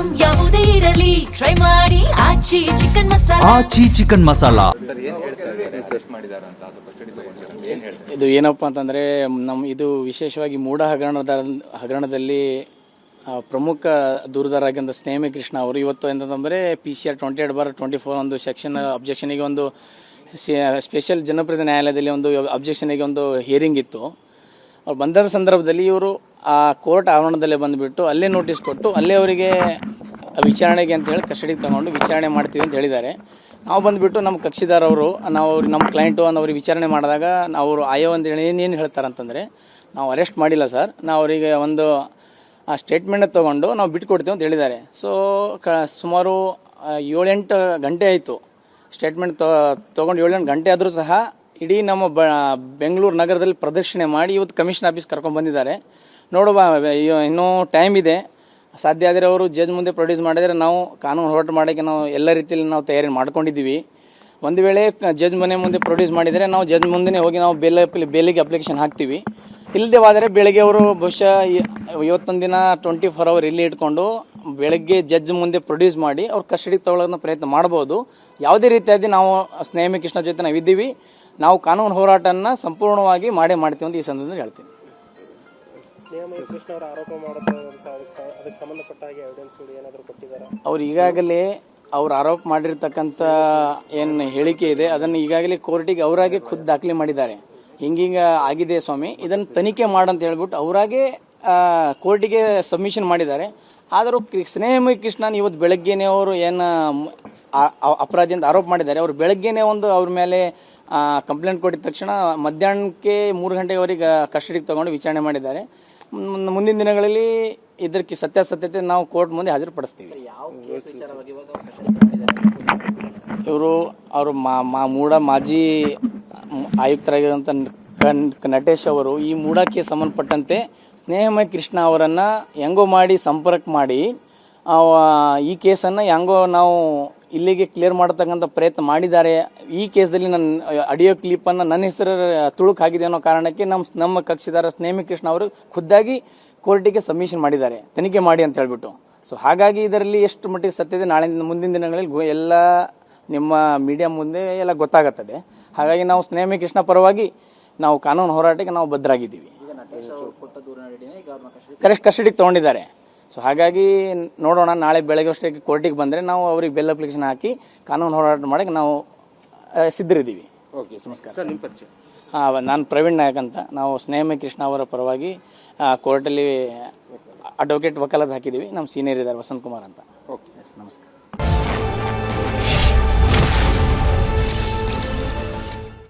Item ಯಾವುದೇ ಇರಲಿ. Try ಮಾಡಿ. Aachi chicken masala. Aachi chicken masala. Sir ಏನ್ ಹೇಳ್ತಾ ಇದ್ದಾರೆ ಅರೆಸ್ಟ್ ಮಾಡಿದಾರ ಅಂತ? ಅದು ಕಸ್ಟಡಿ ತಗೊಂಡಿದ್ದಾರೆ ಏನ್ ಹೇಳ್ತಾರೆ? ಇದು ಏನಪ್ಪ ಅಂತಂದರೆ ನಮ್ಮ ಇದು ವಿಶೇಷವಾಗಿ ಮೂಢ ಹಗರಣದ ಹಗರಣದಲ್ಲಿ ಪ್ರಮುಖ ದೂರದಾರಾಗಿದ್ದ ಸ್ನೇಹಿ ಕೃಷ್ಣ ಅವರು ಇವತ್ತು ಎಂತಂದರೆ P C R twenty eight bar twenty four ಒಂದು ಸೆಕ್ಷನ್ ಅಬ್ಜೆಕ್ಷನಿಗೆ ಒಂದು ಸ್ಪೆಷಲ್ ಜನಪ್ರತಿನಿಧಿ ನ್ಯಾಯಾಲಯದಲ್ಲಿ ಒಂದು ಅಬ್ಜೆಕ್ಷನಿಗೆ ಒಂದು ಹಿಯರಿಂಗ್ ಇತ್ತು. ಅವ್ರು ಬಂದ ಸಂದರ್ಭದಲ್ಲಿ ಇವರು ಆ ಕೋರ್ಟ್ ಆವರಣದಲ್ಲೇ ಬಂದುಬಿಟ್ಟು ಅಲ್ಲೇ ನೋಟಿಸ್ ಕೊಟ್ಟು ಅಲ್ಲೇ ಅವರಿಗೆ ವಿಚಾರಣೆಗೆ ಅಂತ ಹೇಳಿ ಕಸ್ಟಡಿಗೆ ತಗೊಂಡು ವಿಚಾರಣೆ ಮಾಡ್ತೀವಿ ಅಂತ ಹೇಳಿದ್ದಾರೆ. ನಾವು ಬಂದುಬಿಟ್ಟು ನಮ್ಮ ಕಕ್ಷಿದಾರವರು ನಾವು ಅವ್ರಿಗೆ ನಮ್ಮ ಕ್ಲೈಂಟು ಅನ್ನೋ ಅವ್ರಿಗೆ ವಿಚಾರಣೆ ಮಾಡಿದಾಗ ನಾವು ಅವರು ಆಯೋ ಅಂತ ಹೇಳಿ ಏನೇನು ಹೇಳ್ತಾರಂತಂದರೆ ನಾವು ಅರೆಸ್ಟ್ ಮಾಡಿಲ್ಲ ಸರ್ ನಾವು ಅವರಿಗೆ ಒಂದು, ಆ ಸ್ಟೇಟ್ಮೆಂಟ್ ತೊಗೊಂಡು ನಾವು ಬಿಟ್ಕೊಡ್ತೀವಿ ಅಂತ ಹೇಳಿದ್ದಾರೆ. ಸೊ ಕ, ಸುಮಾರು ಏಳೆಂಟು ಗಂಟೆ ಆಯಿತು. ಸ್ಟೇಟ್ಮೆಂಟ್ ತೊಗೊಂಡು ಏಳೆಂಟು ಗಂಟೆ ಆದರೂ ಸಹ ಇಡೀ ನಮ್ಮ ಬೆಂಗಳೂರು ನಗರದಲ್ಲಿ ಪ್ರದಕ್ಷಿಣೆ ಮಾಡಿ ಇವತ್ತು ಕಮಿಷನ್ ಆಫೀಸ್ ಕರ್ಕೊಂಡು ಬಂದಿದ್ದಾರೆ. ನೋಡುವ ಇನ್ನೂ ಟೈಮ್ ಇದೆ. ಸಾಧ್ಯ ಆದರೆ ಅವರು ಜಡ್ಜ್ ಮುಂದೆ ಪ್ರೊಡ್ಯೂಸ್ ಮಾಡಿದರೆ ನಾವು ಕಾನೂನು ಹೋರಾಟ ಮಾಡೋಕ್ಕೆ ನಾವು ಎಲ್ಲ ರೀತಿಯಲ್ಲಿ ನಾವು ತಯಾರಿ ಮಾಡ್ಕೊಂಡಿದ್ದೀವಿ. ಒಂದು ವೇಳೆ ಜಡ್ಜ್ ಮನೆ ಮುಂದೆ ಪ್ರೊಡ್ಯೂಸ್ ಮಾಡಿದರೆ ನಾವು ಜಡ್ಜ್ ಮುಂದೆ ಹೋಗಿ ನಾವು ಬೇಲ್, ಬೇಲಿಗೆ ಅಪ್ಲಿಕೇಶನ್ ಹಾಕ್ತೀವಿ. ಇಲ್ಲದೆ ಹೋದರೆ ಬೆಳಗ್ಗೆ ಅವರು ಬಹುಶಃ ಇವತ್ತೊಂದು ದಿನ ಟ್ವೆಂಟಿ ಫೋರ್ ಅವರ್ ಇಲ್ಲಿ ಇಟ್ಕೊಂಡು ಬೆಳಗ್ಗೆ ಜಡ್ಜ್ ಮುಂದೆ ಪ್ರೊಡ್ಯೂಸ್ ಮಾಡಿ ಅವ್ರ ಕಸ್ಟಡಿಗೆ ತಗೊಳ್ಳೋದನ್ನ ಪ್ರಯತ್ನ ಮಾಡ್ಬೋದು. ಯಾವುದೇ ರೀತಿಯಾಗಿ ನಾವು ಸ್ನೇಹಮಿ ಕೃಷ್ಣ ಜೊತೆ ನಾವು ಇದ್ದೀವಿ ನಾವು ಕಾನೂನು ಹೋರಾಟನ ಸಂಪೂರ್ಣವಾಗಿ ಮಾಡೇ ಮಾಡ್ತೀವಿ ಅಂತ ಈ ಸಂದರ್ಭದಲ್ಲಿ ಹೇಳ್ತೀನಿ. ಕೃಷ್ಣ ಅವರ ಆರೋಪ ಅದಕ್ಕೆ ಸಂಬಂಧಪಟ್ಟ ಹಾಗೆ ಏನಾದರೂ ಕೊಟ್ಟಿದ್ದಾರೆ? ಅವ್ರು ಈಗಾಗಲೇ ಅವ್ರು ಆರೋಪ ಮಾಡಿರ್ತಕ್ಕಂಥ ಏನು ಹೇಳಿಕೆ ಇದೆ, ಅದನ್ನು ಈಗಾಗಲೇ ಕೋರ್ಟಿಗೆ ಅವರಾಗೆ ಖುದ್ದು ದಾಖಲೆ ಮಾಡಿದ್ದಾರೆ. ಹಿಂಗಿಂಗ ಆಗಿದೆ ಸ್ವಾಮಿ, ಇದನ್ನು ತನಿಖೆ ಮಾಡಂತ ಹೇಳ್ಬಿಟ್ಟು ಅವರಾಗೆ ಕೋರ್ಟಿಗೆ ಸಬ್ಮಿಷನ್ ಮಾಡಿದ್ದಾರೆ. ಆದರೂ ಸ್ನೇಹಮಯಿ ಕೃಷ್ಣನ್ ಇವತ್ತು ಬೆಳಗ್ಗೆನೆ ಅವರು ಏನು ಅಪರಾಧಿ ಅಂತ ಆರೋಪ ಮಾಡಿದ್ದಾರೆ. ಅವರು ಬೆಳಗ್ಗೆನೆ ಒಂದು ಅವ್ರ ಮೇಲೆ ಕಂಪ್ಲೇಂಟ್ ಕೊಟ್ಟಿದ ತಕ್ಷಣ ಮಧ್ಯಾಹ್ನಕ್ಕೆ ಮೂರು ಗಂಟೆವರೆಗೆ ಕಸ್ಟಡಿಗೆ ತಗೊಂಡು ವಿಚಾರಣೆ ಮಾಡಿದ್ದಾರೆ. ಮುಂದಿನ ದಿನಗಳಲ್ಲಿ ಇದಕ್ಕೆ ಸತ್ಯಾಸತ್ಯತೆ ನಾವು ಕೋರ್ಟ್ ಮುಂದೆ ಹಾಜರುಪಡಿಸ್ತೀವಿ. ಇವರು ಅವರು ಮಾ ಮಾ ಮೂಡ ಮಾಜಿ ಆಯುಕ್ತರಾಗಿರುವಂಥ ಕ- ನಟೇಶ್ ಅವರು ಈ ಮೂಡಕ್ಕೆ ಸಂಬಂಧಪಟ್ಟಂತೆ ಸ್ನೇಹಮಯ ಕೃಷ್ಣ ಅವರನ್ನು ಹೆಂಗೋ ಮಾಡಿ ಸಂಪರ್ಕ ಮಾಡಿ ಈ ಕೇಸನ್ನು ಹೆಂಗೋ ನಾವು ಇಲ್ಲಿಗೆ ಕ್ಲಿಯರ್ ಮಾಡತಕ್ಕಂಥ ಪ್ರಯತ್ನ ಮಾಡಿದ್ದಾರೆ. ಈ ಕೇಸ್ದಲ್ಲಿ ನನ್ನ ಆಡಿಯೋ ಕ್ಲಿಪ್ಪನ್ನು ನನ್ನ ಹೆಸರು ತುಳುಕಾಗಿದೆ ಅನ್ನೋ ಕಾರಣಕ್ಕೆ ನಮ್ಮ ನಮ್ಮ ಕಕ್ಷಿದಾರ ಸ್ನೇಹಿ ಕೃಷ್ಣ ಅವರು ಖುದ್ದಾಗಿ ಕೋರ್ಟಿಗೆ ಸಬ್ಮಿಷನ್ ಮಾಡಿದ್ದಾರೆ. ತನಿಖೆ ಮಾಡಿ ಅಂತ ಹೇಳ್ಬಿಟ್ಟು. ಸೊ ಹಾಗಾಗಿ ಇದರಲ್ಲಿ ಎಷ್ಟು ಮಟ್ಟಿಗೆ ಸತ್ಯತೆ ನಾಳೆ ಮುಂದಿನ ದಿನಗಳಲ್ಲಿ ಎಲ್ಲ ನಿಮ್ಮ ಮೀಡಿಯಾ ಮುಂದೆ ಎಲ್ಲ ಗೊತ್ತಾಗುತ್ತದೆ. ಹಾಗಾಗಿ ನಾವು ಸ್ನೇಹಿ ಕೃಷ್ಣ ಪರವಾಗಿ ನಾವು ಕಾನೂನು ಹೋರಾಟಕ್ಕೆ ನಾವು ಬದ್ಧರಾಗಿದ್ದೀವಿ. ಕರೆಕ್ಟ್ ಕಸ್ಟಡಿಗೆ ತೊಗೊಂಡಿದ್ದಾರೆ. ಸೊ ಹಾಗಾಗಿ ನೋಡೋಣ ನಾಳೆ ಬೆಳಗ್ಗೆ ಅಷ್ಟೇ ಕೋರ್ಟಿಗೆ ಬಂದರೆ ನಾವು ಅವ್ರಿಗೆ ಬೆಲ್ ಅಪ್ಲಿಕೇಶನ್ ಹಾಕಿ ಕಾನೂನು ಹೋರಾಟ ಮಾಡೋಕ್ಕೆ ನಾವು ಸಿದ್ಧರಿದ್ದೀವಿ. ಓಕೆ ನಮಸ್ಕಾರ. ಸರ್ ನಿಮ್ಮ ಪರಿಚಯ. ಹಾಂ ನಾನು ಪ್ರವೀಣ್ ನಾಯಕ್ ಅಂತ. ನಾವು ಸ್ನೇಹಮಯ ಕೃಷ್ಣ ಅವರ ಪರವಾಗಿ ಕೋರ್ಟಲ್ಲಿ ಅಡ್ವೊಕೇಟ್ ವಕಾಲತ್ ಹಾಕಿದ್ದೀವಿ. ನಮ್ಮ ಸೀನಿಯರ್ ಇದ್ದಾರೆ ವಸಂತ್ ಕುಮಾರ್ ಅಂತ. ಓಕೆ ಎಸ್ ನಮಸ್ಕಾರ.